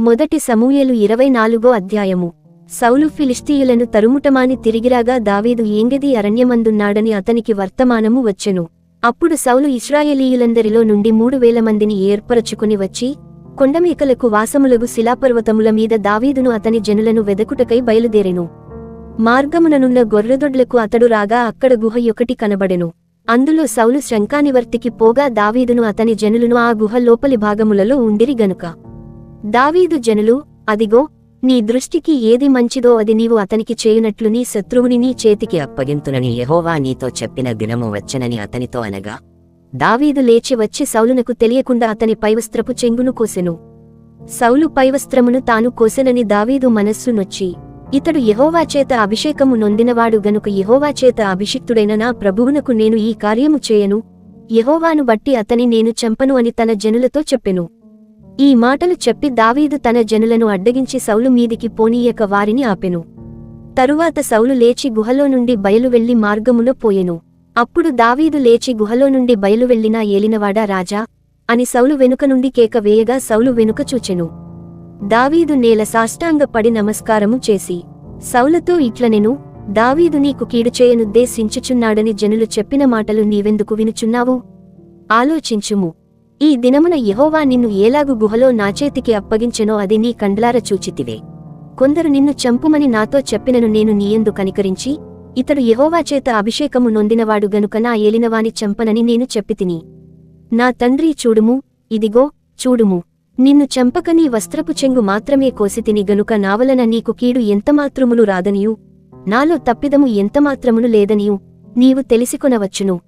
మొదటి సమూయలు ఇరవై నాలుగో అధ్యాయము. సౌలు ఫిలిస్తీయులను తరుముటమాని తిరిగిరాగా దావీదు ఏంగది అరణ్యమందున్నాడని అతనికి వర్తమానము వచ్చెను. అప్పుడు సౌలు ఇస్రాయేలీయులందరిలో నుండి మూడు వేల మందిని ఏర్పరచుకుని వచ్చి కొండమేకలకు వాసములగు శిలాపర్వతముల మీద దావీదును అతని జనులను వెదకుటకై బయలుదేరెను. మార్గముననున్న గొర్రెదొడ్లకు అతడు రాగా అక్కడ గుహ ఒకటి కనబడెను. అందులో సౌలు శంకానివర్తికి పోగా దావీదును అతని జనులను ఆ గుహ లోపలి భాగములలో ఉండిరి గనుక. దావీదు జనులు అదిగో నీ దృష్టికి ఏది మంచిదో అది నీవు అతనికి చేయునట్లు నీ శత్రువుని నీ చేతికి అప్పగింతునని యహోవా నీతో చెప్పిన దినము వచ్చనని అతనితో అనగా దావీదు లేచి వచ్చి సౌలునకు తెలియకుండా అతని పైవస్త్రపు చెంగును కోసెను. సౌలు పైవస్త్రమును తాను కోసెనని దావీదు మనస్సు నొచ్చి ఇతడు యహోవా చేత అభిషేకము నొందినవాడు గనుక యహోవా చేత అభిషిక్తుడైన నా ప్రభువునకు నేను ఈ కార్యము చేయను. యహోవాను బట్టి అతని నేను చంపను అని తన జనులతో చెప్పెను. ఈ మాటలు చెప్పి దావీదు తన జనులను అడ్డగించి సౌలు మీదికి పోనీయక వారిని ఆపెను. తరువాత సౌలు లేచి గుహలో నుండి బయలు వెళ్ళి మార్గములో పోయెను. అప్పుడు దావీదు లేచి గుహలో నుండి బయలు ఏలినవాడా రాజా అని సౌలు వెనుక నుండి కేక వేయగా సౌలు వెనుక చూచెను. దావీదు నేల సాష్టాంగపడి నమస్కారము చేసి సౌలతో ఇట్లనెను దావీదు నీకు కీడు చేయనుద్దేశించుచున్నాడని జనులు చెప్పిన మాటలు నీవెందుకు వినుచున్నావు? ఆలోచించుము. ఈ దినమున యహోవా నిన్ను ఏలాగు గుహలో నా చేతికి అప్పగించెనో అది నీ కండ్లార చూచితివే. కొందరు నిన్ను చంపుమని నాతో చెప్పినను నేను నీయందు కనికరించి ఇతడు యహోవా చేత అభిషేకము నొందినవాడు గనుక నా ఏలినవాని చంపనని నేను చెప్పితిని. నా తండ్రి చూడుము ఇదిగో చూడుము. నిన్ను చంపక నీ వస్త్రపు చెంగు మాత్రమే కోసితిని గనుక నావలన నీకు కీడు ఎంతమాత్రములు రాదనియు? నాలో తప్పిదము ఎంతమాత్రమును లేదనియు? నీవు తెలిసికొనవచ్చును.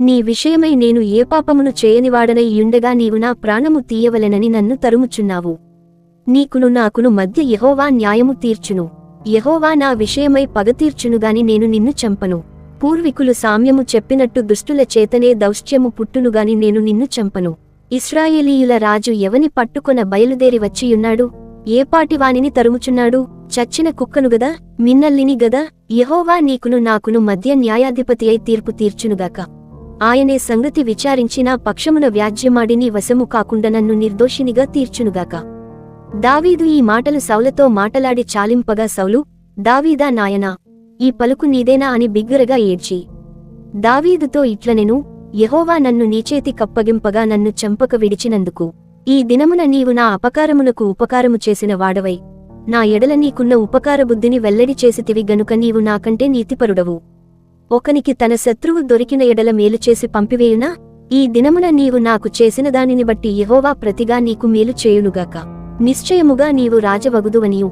నీ విషయమై నేను ఏ పాపమును చేయనివాడనై యుండగా నీవు నా ప్రాణము తీయవలెనని నన్ను తరుముచున్నావు. నీకును నాకును మధ్య యహోవా న్యాయము తీర్చును. యహోవా నా విషయమై పగతీర్చునుగాని నేను నిన్ను చంపను. పూర్వీకులు సామ్యము చెప్పినట్టు దుష్టుల చేతనే దౌష్ట్యము పుట్టునుగాని నేను నిన్ను చంపను. ఇస్రాయేలీయుల రాజు ఎవని పట్టుకొన బయలుదేరి వచ్చియున్నాడు? ఏపాటివానిని తరుముచున్నాడు? చచ్చిన కుక్కను గదా? మిన్నల్లిని గదా? యహోవా నీకును నాకును మధ్య న్యాయాధిపతి అయి తీర్పు తీర్చునుగాక. ఆయనే సంగతి విచారించిన పక్షమున వ్యాజ్యమాడిని వశము కాకుండా నన్ను నిర్దోషినిగా తీర్చునుగాక. దావీదు ఈ మాటలు సౌలతో మాటలాడి చాలింపగా సౌలు దావీదా నాయనా ఈ పలుకు నీదేనా అని బిగ్గరగా ఏడ్చి. దావీదుతో ఇట్లనెను యహోవా నన్ను నీచేతి కప్పగింపగా నన్ను చంపక విడిచినందుకు. ఈ దినమున నీవు నా అపకారమునకు ఉపకారము చేసిన వాడవై. నా ఎడల నీకున్న ఉపకారబుద్ధిని వెల్లడి చేసితివి గనుక నీవు నాకంటే నీతిపరుడవు. ఒకనికి తన శత్రువు దొరికిన ఎడల మేలు చేసి పంపివేయునా? ఈ దినమున నీవు నాకు చేసిన దానిని బట్టి యహోవా ప్రతిగా నీకు మేలు చేయునుగాక. నిశ్చయముగా నీవు రాజవగుదువనియు.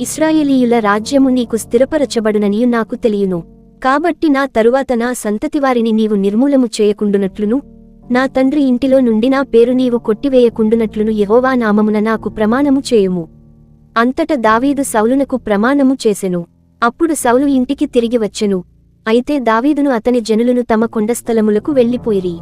ఇస్రాయేలీయుల రాజ్యము నీకు స్థిరపరచబడుననియు నాకు తెలియను. కాబట్టి నా తరువాత నా సంతతివారిని నీవు నిర్మూలము చేయకుండునట్లును? నా తండ్రి ఇంటిలో నుండి నా పేరు నీవు కొట్టివేయకుండునట్లును యహోవా నామమున నాకు ప్రమాణము చేయుము. అంతట దావీదు సౌలునకు ప్రమాణము చేసెను. అప్పుడు సౌలు ఇంటికి తిరిగి వచ్చెను. అయితే దావీదును అతని జనులను తమ కొండస్థలములకు వెళ్ళిపోయిరి.